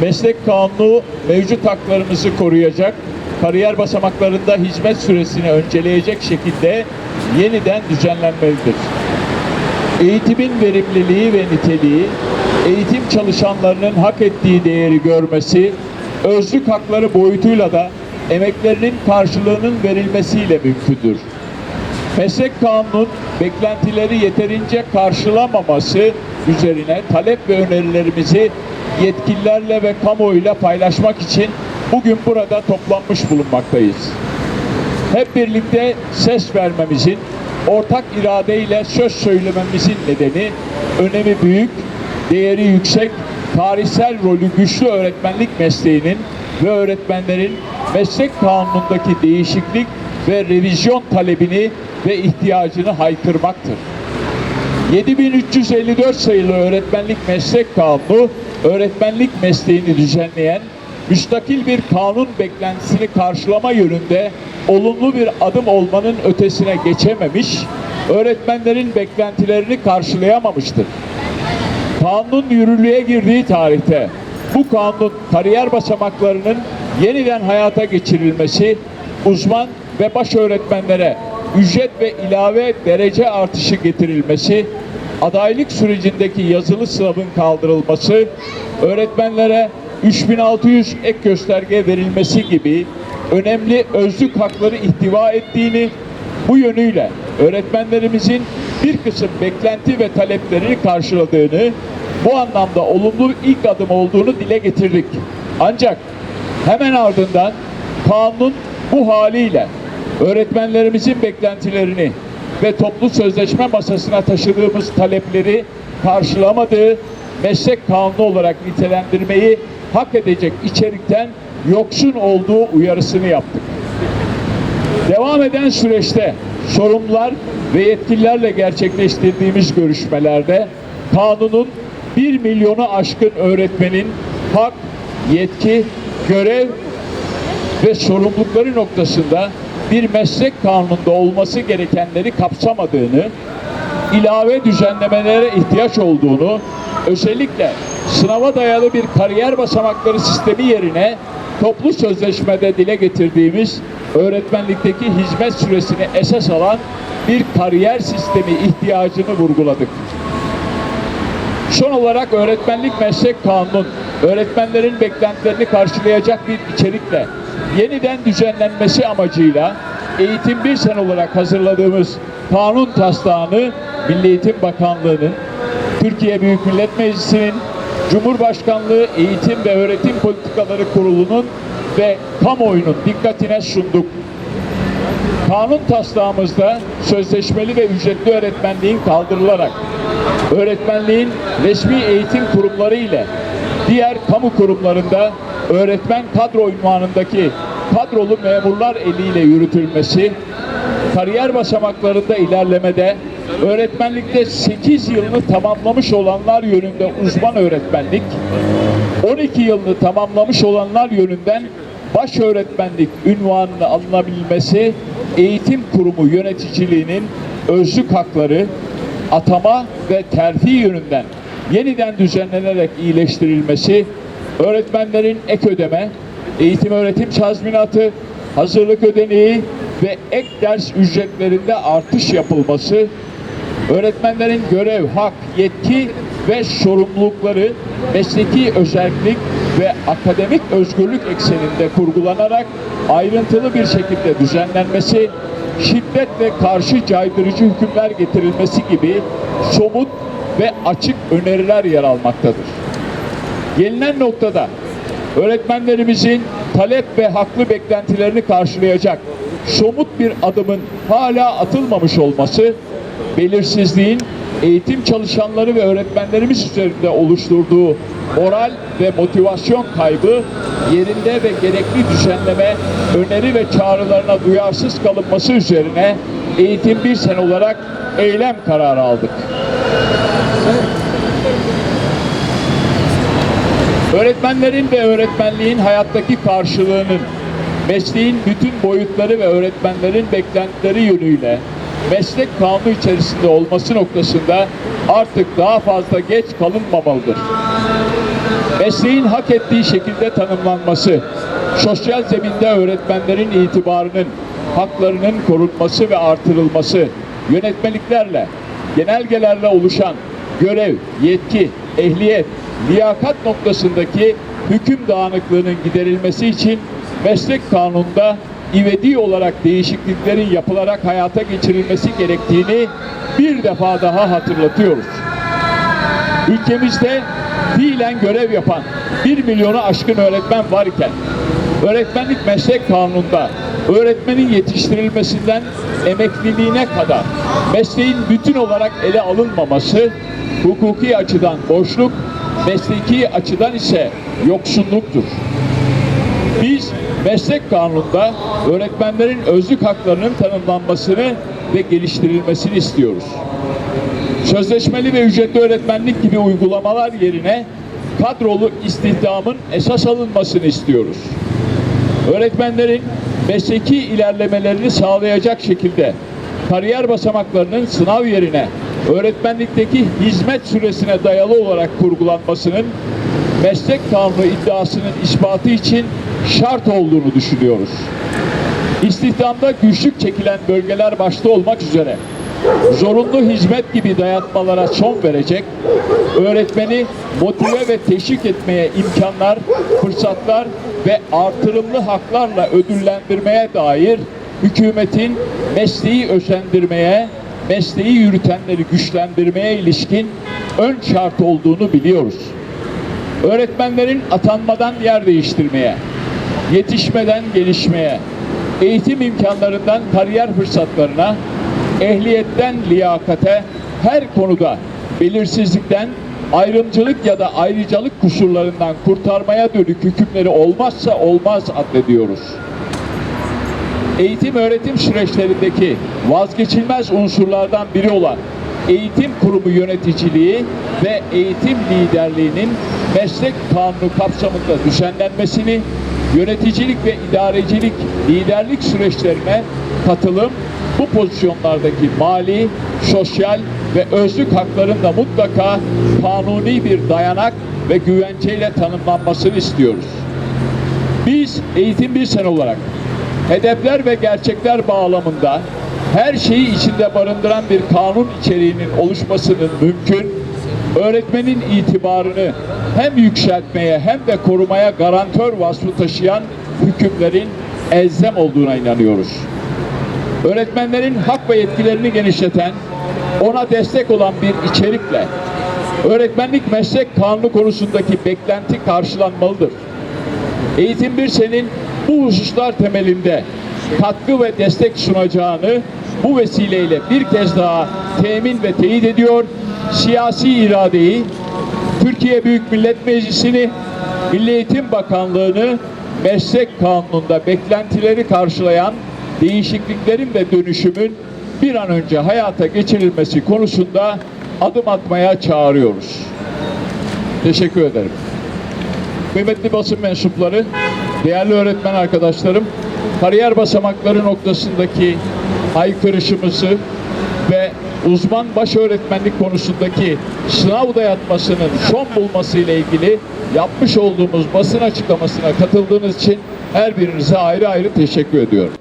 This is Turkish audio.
Meslek kanunu mevcut haklarımızı koruyacak, kariyer basamaklarında hizmet süresini önceleyecek şekilde yeniden düzenlenmelidir. Eğitimin verimliliği ve niteliği, eğitim çalışanlarının hak ettiği değeri görmesi, özlük hakları boyutuyla da emeklerinin karşılığının verilmesiyle mümkündür. Meslek kanunun beklentileri yeterince karşılamaması üzerine talep ve önerilerimizi yetkililerle ve kamuoyuyla paylaşmak için bugün burada toplanmış bulunmaktayız. Hep birlikte ses vermemizin, ortak iradeyle söz söylememizin nedeni önemi büyük, değeri yüksek, tarihsel rolü güçlü öğretmenlik mesleğinin ve öğretmenlerin meslek kanunundaki değişiklik ve revizyon talebini ve ihtiyacını haykırmaktır. 7354 sayılı öğretmenlik meslek kanunu, öğretmenlik mesleğini düzenleyen müstakil bir kanun beklentisini karşılama yönünde olumlu bir adım olmanın ötesine geçememiş, öğretmenlerin beklentilerini karşılayamamıştır. Kanun yürürlüğe girdiği tarihte bu kanun kariyer basamaklarının yeniden hayata geçirilmesi, uzman ve baş öğretmenlere ücret ve ilave derece artışı getirilmesi, adaylık sürecindeki yazılı sınavın kaldırılması, öğretmenlere 3600 ek gösterge verilmesi gibi önemli özlük hakları ihtiva ettiğini, bu yönüyle öğretmenlerimizin bir kısım beklenti ve taleplerini karşıladığını, bu anlamda olumlu ilk adım olduğunu dile getirdik. Ancak hemen ardından kanun bu haliyle öğretmenlerimizin beklentilerini ve toplu sözleşme masasına taşıdığımız talepleri karşılamadığı meslek kanunu olarak nitelendirmeyi hak edecek içerikten yoksun olduğu uyarısını yaptık. Devam eden süreçte sorumlular ve yetkililerle gerçekleştirdiğimiz görüşmelerde kanunun 1 milyonu aşkın öğretmenin hak, yetki, görev ve sorumlulukları noktasında bir meslek kanununda olması gerekenleri kapsamadığını, ilave düzenlemelere ihtiyaç olduğunu, özellikle sınava dayalı bir kariyer basamakları sistemi yerine toplu sözleşmede dile getirdiğimiz öğretmenlikteki hizmet süresini esas alan bir kariyer sistemi ihtiyacını vurguladık. Son olarak öğretmenlik meslek kanunun öğretmenlerin beklentilerini karşılayacak bir içerikle yeniden düzenlenmesi amacıyla Eğitim Bir Sen olarak hazırladığımız kanun taslağını Milli Eğitim Bakanlığı'nın, Türkiye Büyük Millet Meclisi'nin, Cumhurbaşkanlığı Eğitim ve Öğretim Politikaları Kurulu'nun ve kamuoyunun dikkatine sunduk. Kanun taslağımızda sözleşmeli ve ücretli öğretmenliğin kaldırılarak öğretmenliğin resmi eğitim kurumları ile diğer kamu kurumlarında öğretmen kadro unvanındaki kadrolu memurlar eliyle yürütülmesi, kariyer basamaklarında ilerlemede öğretmenlikte 8 yılını tamamlamış olanlar yönünde uzman öğretmenlik, 12 yılını tamamlamış olanlar yönünden baş öğretmenlik ünvanını alınabilmesi eğitim kurumu yöneticiliğinin özlük hakları, atama ve terfi yönünden yeniden düzenlenerek iyileştirilmesi, öğretmenlerin ek ödeme, eğitim öğretim tazminatı, hazırlık ödeneği ve ek ders ücretlerinde artış yapılması, öğretmenlerin görev, hak, yetki ve sorumlulukları mesleki özellik ve akademik özgürlük ekseninde kurgulanarak ayrıntılı bir şekilde düzenlenmesi, şiddetle karşı caydırıcı hükümler getirilmesi gibi somut ve açık öneriler yer almaktadır. Gelinen noktada öğretmenlerimizin talep ve haklı beklentilerini karşılayacak somut bir adımın hala atılmamış olması belirsizliğin eğitim çalışanları ve öğretmenlerimiz üzerinde oluşturduğu moral ve motivasyon kaybı yerinde ve gerekli düzenleme, öneri ve çağrılarına duyarsız kalınması üzerine eğitim bir sen olarak eylem kararı aldık. Öğretmenlerin ve öğretmenliğin hayattaki karşılığının mesleğin bütün boyutları ve öğretmenlerin beklentileri yönüyle meslek kanunu içerisinde olması noktasında artık daha fazla geç kalınmamalıdır. Mesleğin hak ettiği şekilde tanımlanması, sosyal zeminde öğretmenlerin itibarının, haklarının korunması ve artırılması, yönetmeliklerle, genelgelerle oluşan görev, yetki, ehliyet, liyakat noktasındaki hüküm dağınıklığının giderilmesi için meslek kanununda ivedi olarak değişikliklerin yapılarak hayata geçirilmesi gerektiğini bir defa daha hatırlatıyoruz. Ülkemizde fiilen görev yapan 1 milyonu aşkın öğretmen var iken öğretmenlik meslek kanununda öğretmenin yetiştirilmesinden emekliliğine kadar mesleğin bütün olarak ele alınmaması hukuki açıdan boşluk, mesleki açıdan ise yoksunluktur. Biz meslek kanununda öğretmenlerin özlük haklarının tanımlanmasını ve geliştirilmesini istiyoruz. Sözleşmeli ve ücretli öğretmenlik gibi uygulamalar yerine kadrolu istihdamın esas alınmasını istiyoruz. Öğretmenlerin mesleki ilerlemelerini sağlayacak şekilde kariyer basamaklarının sınav yerine öğretmenlikteki hizmet süresine dayalı olarak kurgulanmasının meslek kanunu iddiasının ispatı için şart olduğunu düşünüyoruz. İstihdamda güçlük çekilen bölgeler başta olmak üzere zorunlu hizmet gibi dayatmalara son verecek, öğretmeni motive ve teşvik etmeye imkanlar, fırsatlar ve artırımlı haklarla ödüllendirmeye dair hükümetin mesleği özendirmeye, mesleği yürütenleri güçlendirmeye ilişkin ön şart olduğunu biliyoruz. Öğretmenlerin atanmadan yer değiştirmeye, yetişmeden gelişmeye, eğitim imkanlarından kariyer fırsatlarına, ehliyetten liyakate her konuda belirsizlikten, ayrımcılık ya da ayrıcalık kusurlarından kurtarmaya dönük hükümleri olmazsa olmaz addediyoruz. Eğitim öğretim süreçlerindeki vazgeçilmez unsurlardan biri olan eğitim kurumu yöneticiliği ve eğitim liderliğinin meslek kanunu kapsamında düzenlenmesini, yöneticilik ve idarecilik liderlik süreçlerine katılım, bu pozisyonlardaki mali, sosyal ve özlük hakların da mutlaka kanuni bir dayanak ve güvenceyle tanımlanmasını istiyoruz. Biz eğitim bir sene olarak hedefler ve gerçekler bağlamında her şeyi içinde barındıran bir kanun içeriğinin oluşmasının mümkün, öğretmenin itibarını hem yükseltmeye hem de korumaya garantör vasfı taşıyan hükümlerin elzem olduğuna inanıyoruz. Öğretmenlerin hak ve yetkilerini genişleten, ona destek olan bir içerikle öğretmenlik meslek kanunu konusundaki beklenti karşılanmalıdır. Eğitim bir senin bu hususlar temelinde katkı ve destek sunacağını bu vesileyle bir kez daha temin ve teyit ediyor. Siyasi iradeyi, Türkiye Büyük Millet Meclisi'ni, Milli Eğitim Bakanlığı'nı meslek kanununda beklentileri karşılayan değişikliklerin ve dönüşümün bir an önce hayata geçirilmesi konusunda adım atmaya çağırıyoruz. Teşekkür ederim. Kıymetli basın mensupları, değerli öğretmen arkadaşlarım, kariyer basamakları noktasındaki haykırışımızı ve uzman baş öğretmenlik konusundaki sınav dayatmasının son bulması ile ilgili yapmış olduğumuz basın açıklamasına katıldığınız için her birinize ayrı ayrı teşekkür ediyorum.